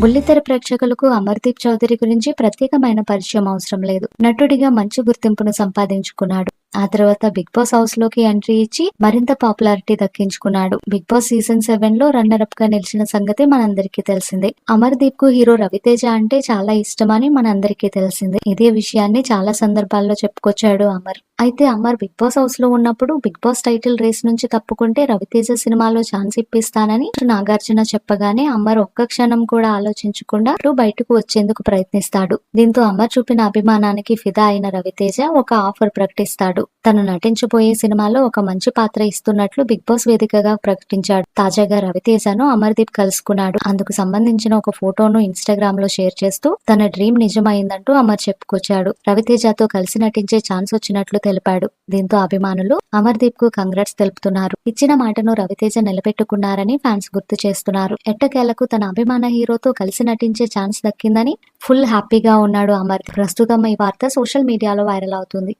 బుల్లితెర ప్రేక్షకులకు అమర్దీప్ చౌదరి గురించి ప్రత్యేకమైన పరిచయం అవసరం లేదు. నటుడిగా మంచి గుర్తింపును సంపాదించుకున్నాడు. ఆ తర్వాత బిగ్ బాస్ హౌస్లోకి ఎంట్రీ ఇచ్చి మరింత పాపులారిటీ దక్కించుకున్నాడు. బిగ్ బాస్ సీజన్ సెవెన్లో రన్నర్ అప్గా నిలిచిన సంగతి మనందరికీ తెలిసిందే. అమర్దీప్కు హీరో రవితేజ అంటే చాలా ఇష్టమని మనందరికీ తెలిసిందే. ఇదే విషయాన్ని చాలా సందర్భాల్లో చెప్పుకొచ్చాడు అమర్. అయితే అమర్ బిగ్ బాస్ హౌస్లో ఉన్నప్పుడు బిగ్ బాస్ టైటిల్ రేస్ నుంచి తప్పుకుంటే రవితేజ సినిమాలో ఛాన్స్ ఇప్పిస్తానని నాగార్జున చెప్పగానే అమర్ ఒక్క క్షణం కూడా ఆలోచించకుండా బయటకు వచ్చేందుకు ప్రయత్నిస్తాడు. దీంతో అమర్ చూపిన అభిమానానికి ఫిదా అయిన రవితేజ ఒక ఆఫర్ ప్రకటిస్తాడు. తను నటించబోయే సినిమాలో ఒక మంచి పాత్ర ఇస్తున్నట్లు బిగ్ బాస్ వేదికగా ప్రకటించాడు. తాజాగా రవితేజను అమర్దీప్ కలుసుకున్నాడు. అందుకు సంబంధించిన ఒక ఫోటోను ఇన్స్టాగ్రామ్లో షేర్ చేస్తూ తన డ్రీమ్ నిజమైందంటూ అమర్ చెప్పుకొచ్చాడు. రవితేజతో కలిసి నటించే ఛాన్స్ వచ్చినట్లు తెలిపాడు. దీంతో అభిమానులు అమర్దీప్కు కంగ్రాట్స్ తెలుపుతున్నారు. ఇచ్చిన మాటను రవితేజ నిలబెట్టుకున్నారని ఫ్యాన్స్ గుర్తు చేస్తున్నారు. ఎట్టకేలకు తన అభిమాన హీరోతో కలిసి నటించే ఛాన్స్ దక్కిందని ఫుల్ హ్యాపీగా ఉన్నాడు అమర్. ప్రస్తుతం ఈ వార్త సోషల్ మీడియాలో వైరల్ అవుతుంది.